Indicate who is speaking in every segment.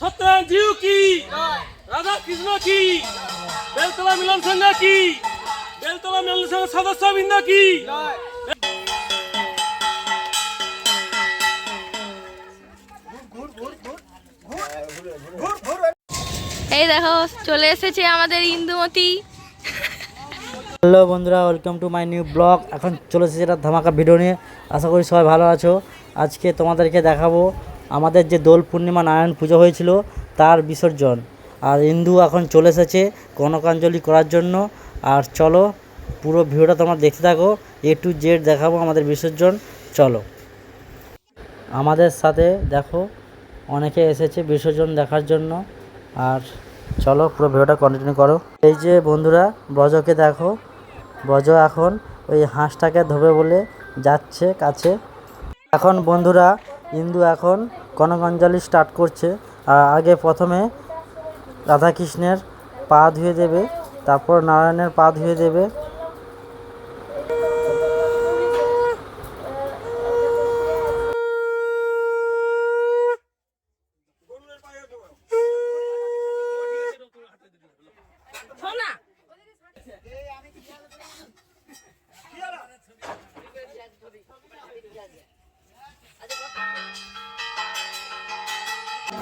Speaker 1: সত্যনারায়ণ জিউ কি? রাধা কৃষ্ণ কি? বেলতলা মিলন সংঘ কি বেলতলা মিলন সংঘ সদস্য বৃন্দ কি?
Speaker 2: এই দেখো চলে এসেছে আমাদের ইন্দুমতি।
Speaker 3: হ্যালো বন্ধুরা welcome to my new blog এখন চলে এসেছে একটা ধামাকা ভিডিও নিয়ে। আশা করি সবাই ভালো আছো। আজকে তোমাদেরকে দেখাবো আমাদের যে দোল পূর্ণিমা নারায়ণ পুজো হয়েছিল, তার বিসর্জন। আর ইন্দু এখন চলে এসেছে কনকাঞ্জলি করার জন্য। আর চলো, পুরো ভিডিওটা তোমরা দেখতে থাকো। এ টু জেড দেখাবো আমাদের বিসর্জন। চলো। আমাদের সাথে দেখো, অনেকে এসেছে বিসর্জন দেখার জন্য। আর চলো, পুরো ভিডিওটা কন্টিনিউ করো। এই যে বন্ধুরা, ব্রজকে দেখো। ব্রজ এখন ওই হাঁসটাকে ধোবে বলে যাচ্ছে কাছে। এখন বন্ধুরা ইন্দু এখন কনকঞ্জালি স্টার্ট করছে। আগে প্রথমে রাধাকৃষ্ণের পা ধুয়ে দেবে, তারপর নারায়ণের পা ধুয়ে দেবে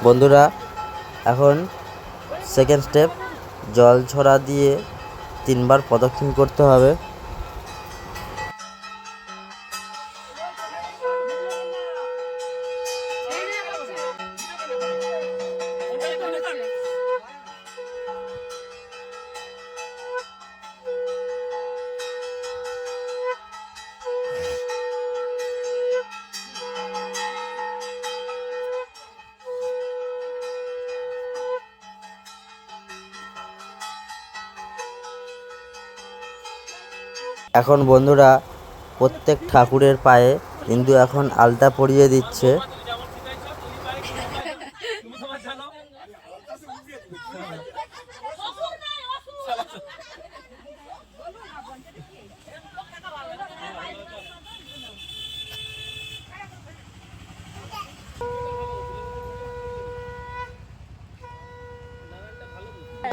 Speaker 3: বন্ধুরা এখন সেকেন্ড স্টেপ জল ছড়া দিয়ে তিনবার প্রদক্ষিণ করতে হবে। এখন বন্ধুরা প্রত্যেক ঠাকুরের পায়ে কিন্তু এখন আলতা পরিয়ে দিচ্ছে।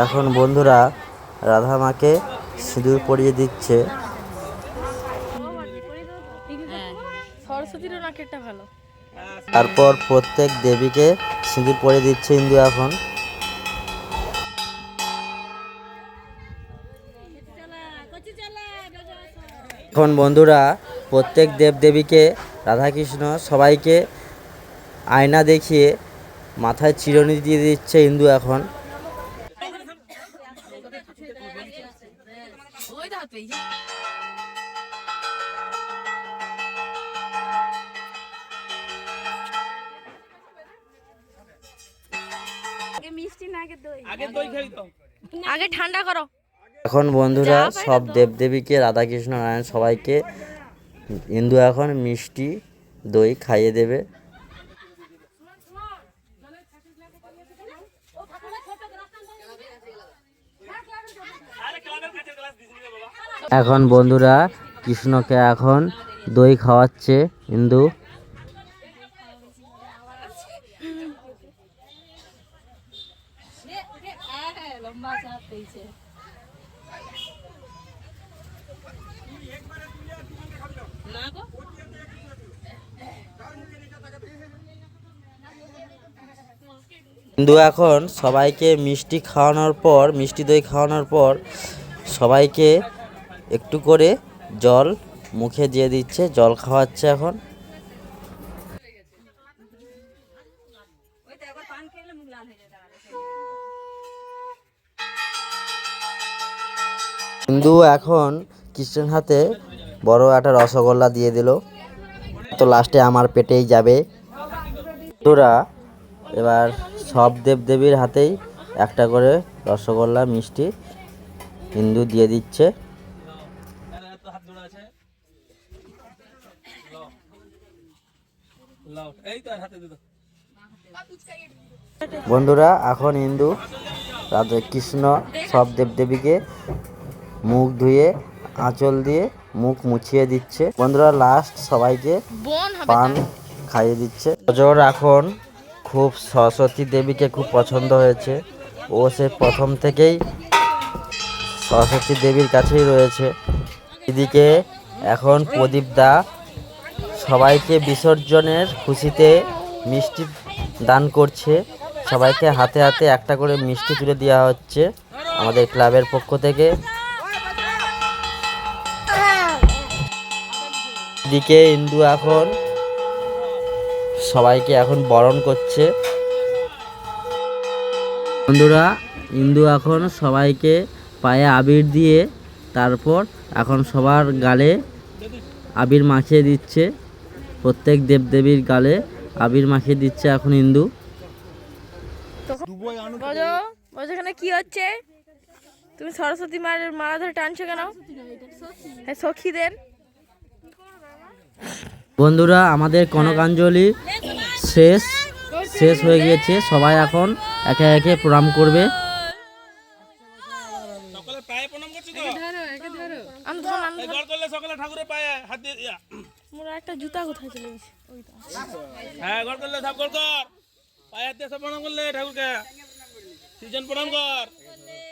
Speaker 3: এখন বন্ধুরা রাধা মাকে সিঁদুর পরিয়ে দিচ্ছে। তারপর প্রত্যেক দেবীকে সিঁদুর পরে দিচ্ছে হিন্দু এখন। এখন বন্ধুরা, প্রত্যেক দেবদেবীকে রাধাকৃষ্ণ সবাইকে আয়না দেখিয়ে মাথায় চিরুনি দিয়ে দিচ্ছে হিন্দু এখন।
Speaker 2: আগে ঠান্ডা করো।
Speaker 3: এখন বন্ধুরা সব দেবদেবীকে রাধাকৃষ্ণ নারায়ণ সবাইকে ইন্দু এখন মিষ্টি দই খাইয়ে দেবে। এখন বন্ধুরা কৃষ্ণকে এখন দই খাওয়াচ্ছে হিন্দু হিন্দু এখন সবাইকে মিষ্টি খাওয়ানোর পর, মিষ্টি দই খাওয়ানোর পর সবাইকে একটু করে জল মুখে দিয়ে দিচ্ছে, জল খাওয়াচ্ছে এখন। হিন্দু এখন কৃষ্ণের হাতে বড় একটা রসগোল্লা দিয়ে দিল। তো লাস্টে আমার পেটেই যাবে। তোরা এবার সব দেবদেবীর হাতেই একটা করে রসগোল্লা মিষ্টি হিন্দু দিয়ে দিচ্ছে। বন্ধুরা এখন হিন্দু রাধা কৃষ্ণ সব দেবদেবীকে মুখ ধুয়ে আঁচল দিয়ে মুখ মুছিয়ে দিচ্ছে। বন্ধুরা লাস্ট সবাইকে পান খাইয়ে দিচ্ছে। অজর এখন খুব সরস্বতী দেবীকে খুব পছন্দ হয়েছে। ও সে প্রথম থেকেই সরস্বতী দেবীর কাছেই রয়েছে। এদিকে এখন প্রদীপ দা সবাইকে বিসর্জনের খুশিতে মিষ্টি দান করছে। সবাইকে হাতে হাতে একটা করে মিষ্টি তুলে দেওয়া হচ্ছে আমাদের ক্লাবের পক্ষ থেকে। দিকে ইন্দু এখন সবাইকে এখন বরণ করছে। বন্ধুরা ইন্দু এখন সবাইকে পায়ে আবির দিয়ে তারপর এখন সবার গালে আবির মাখিয়ে দিচ্ছে। প্রত্যেক দেবদেবীর গালে আবির মাখিয়ে দিচ্ছে এখন ইন্দু।
Speaker 2: এখানে কি হচ্ছে? তুমি সরস্বতী মায়ের মালা ধরে টানছো কেন? হ্যাঁ সখীদের।
Speaker 3: বন্ধুরা আমাদের কনকাঞ্জলি শেষ শেষ হয়ে গিয়েছে। সবাই এখন একে একে প্রণাম করবে।
Speaker 1: সকালে পায়ে প্রণাম করছ তো?
Speaker 2: আমি ধরুন আমি
Speaker 1: এই গড় করলে সকালে ঠাকুরের পায়ে হাত দিয়ে।
Speaker 2: মোরা একটা জুতা কোথায় চলে গেছে?
Speaker 1: হ্যাঁ গড় করলে সব গড় কর। পায়ে হাত সব প্রণাম করলে ঠাকুরকে। তিনজন প্রণাম কর।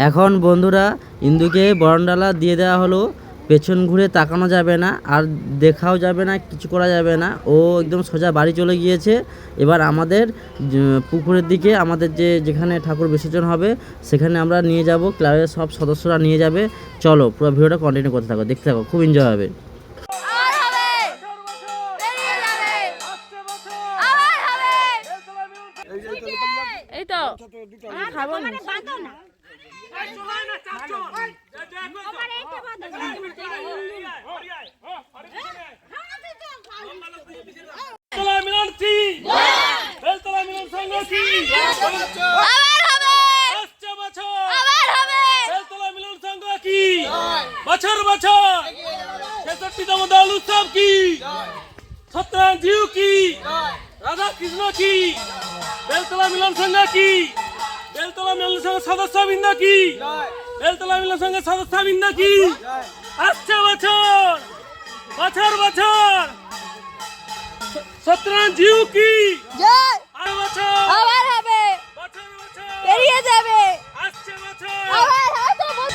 Speaker 3: এখন বন্ধুরা ইন্দুকে বরণডালা দিয়ে দেওয়া হলো। পেছন ঘুরে তাকানো যাবে না আর দেখাও যাবে না কিছু করা যাবে না ও একদম সোজা বাড়ি চলে গিয়েছে এবার আমাদের পুকুরের দিকে আমাদের যে যেখানে ঠাকুর বিসর্জন হবে সেখানে আমরা নিয়ে যাব ক্লাবের সব সদস্যরা নিয়ে যাবে চলো পুরো ভিডিওটা কন্টিনিউ করতে থাকো দেখতে থাকো খুব এনজয় হবে
Speaker 2: এই তো খাব না
Speaker 1: বেলতলা মিলন কি? বেলতলা মিলন সংঘ কি?
Speaker 2: আবার হবে।
Speaker 1: আসছে বছর।
Speaker 2: আবার হবে।
Speaker 1: বেলতলা মিলন সংঘ কি? বছর বছর। ছেষট্টিতম দল উৎসব কি? সত্যনারায়ণ জিউ কি? রাধা কৃষ্ণ কি? বেলতলা মিলন সংঘ কি? বেলতলা মিলন সংঘ সদস্য বৃন্দ কি? বেলতলা মিলন সংঘের সদস্য বৃন্দ কি? আসছে বছর। বছর বছর। সত্যনারায়ণ জিউ কি? আর বছর।
Speaker 2: আবার হবে।
Speaker 1: বছর বছর।
Speaker 2: বেরিয়ে যাবে।
Speaker 1: আসছে বছর।
Speaker 2: বছর।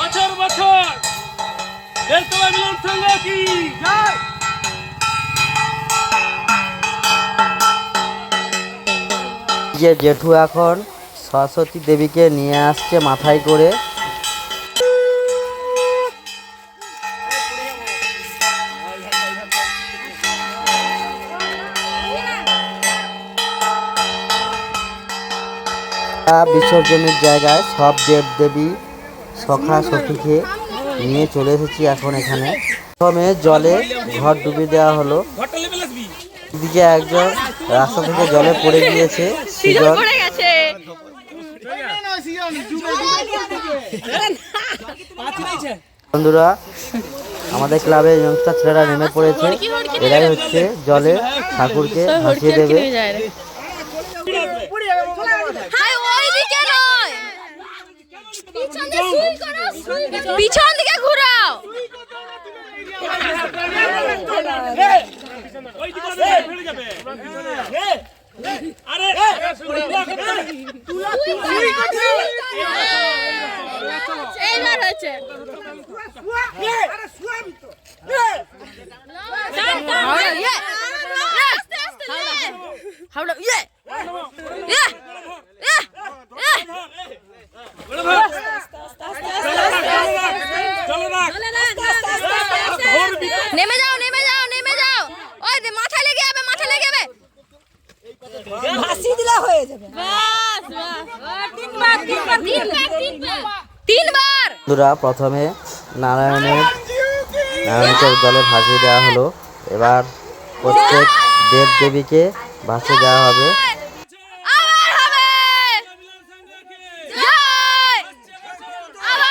Speaker 1: বছর বছর। বেলতলা মিলন সংঘ কি? জয়।
Speaker 3: যে জেঠু এখন সরস্বতী দেবীকে নিয়ে আসছে মাথায় করে। বিসর্জনের জায়গায় সব দেব দেবী সখা সখীকে নিয়ে চলে এসেছি এখন এখানে। প্রথমে জলে ঘর ডুবিয়ে দেওয়া হলো। এদিকে একজন রাস্তা থেকে জলে পড়ে গিয়েছে সুজন
Speaker 2: পড়ে গেছে
Speaker 3: বন্ধুরা আমাদের ক্লাবে ইয়ংস্টার ছেলেরা নেমে পড়েছে। এরাই হচ্ছে জলে ঠাকুরকে ভাসিয়ে দেবে।
Speaker 2: হাই ওইদিকে নয়। পিছন দিকে ঘুরাও।
Speaker 1: ওই দিকে যাবে আরে
Speaker 2: এইবার হয়েছে হাওড়া ইয়ে ইয়ে ইয়ে
Speaker 1: চলো না
Speaker 2: নেমে যাও নেমে যাও নেমে যাও ওই দে, মাথায় লেগে যাবে মাথায় লেগে যাবে
Speaker 4: ভাসি দিলে হয়ে যাবে
Speaker 2: বাস বাস তিনবার তিনবার তিনবার তিনবার তিনবার
Speaker 3: বন্ধুরা প্রথমে নারায়ণের নারায়ণকে জলে ভাসিয়ে দেওয়া হলো। এবার প্রত্যেক দেব দেবীকে ভাসিয়ে দেওয়া হবে।
Speaker 2: আবার হবে! জয়! আবার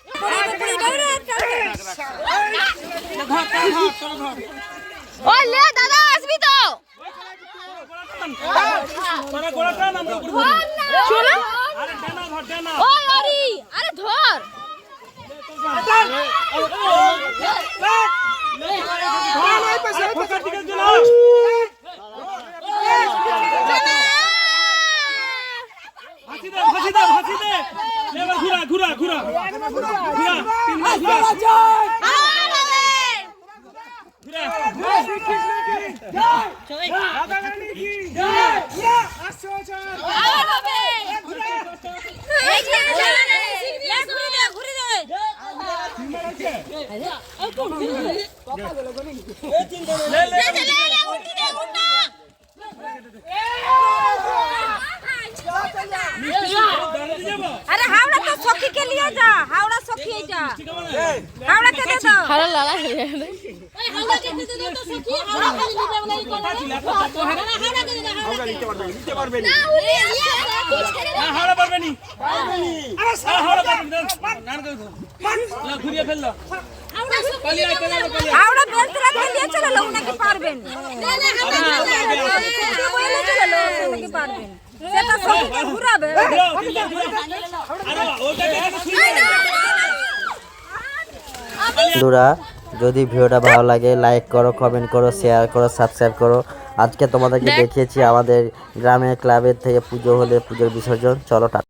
Speaker 2: ওই
Speaker 5: লে দাদা আসবি তো। ধর চলো।
Speaker 1: ধর।
Speaker 5: ওই অরি আরে ধর।
Speaker 1: খোকার ফাঁসি দে ফাঁসি দে ফাঁসি দে। এবার ঘুরা ঘুরা ঘুরা। ঘুরা তিনবার ঘুরা। ঘুরা।
Speaker 5: আরে হাওড়া তো সখীকে নিয়ে যা হাওড়া সখী যা। হাওড়া কে দে দাও ওই হাওড়া কে দে দাও তো সখী। হাওড়া কে এই কোন না হাওড়া কে দে দাও হাওড়া নিতে পারবে নিতে পারবে। না উনি নিয়ে
Speaker 1: না হাওড়া পারবে নি। আরে হাওড়া পারবে নি। না ঘুরিয়ে ফেলল।
Speaker 5: হাওড়া সখী বেলতরা কে নিয়ে চলে লোক নাকি পারবেন না না হাওড়া বলে চলে লোক নাকি পারবেন সেটা সখীকে ঘুরাবে।
Speaker 3: বন্ধুরা যদি ভিডিওটা ভালো লাগে লাইক করো কমেন্ট করো শেয়ার করো সাবস্ক্রাইব করো। আজকে তোমাদেরকে দেখিয়েছি আমাদের গ্রামের ক্লাবের থেকে পুজো হলে পুজোর বিসর্জন। চলো টাটা।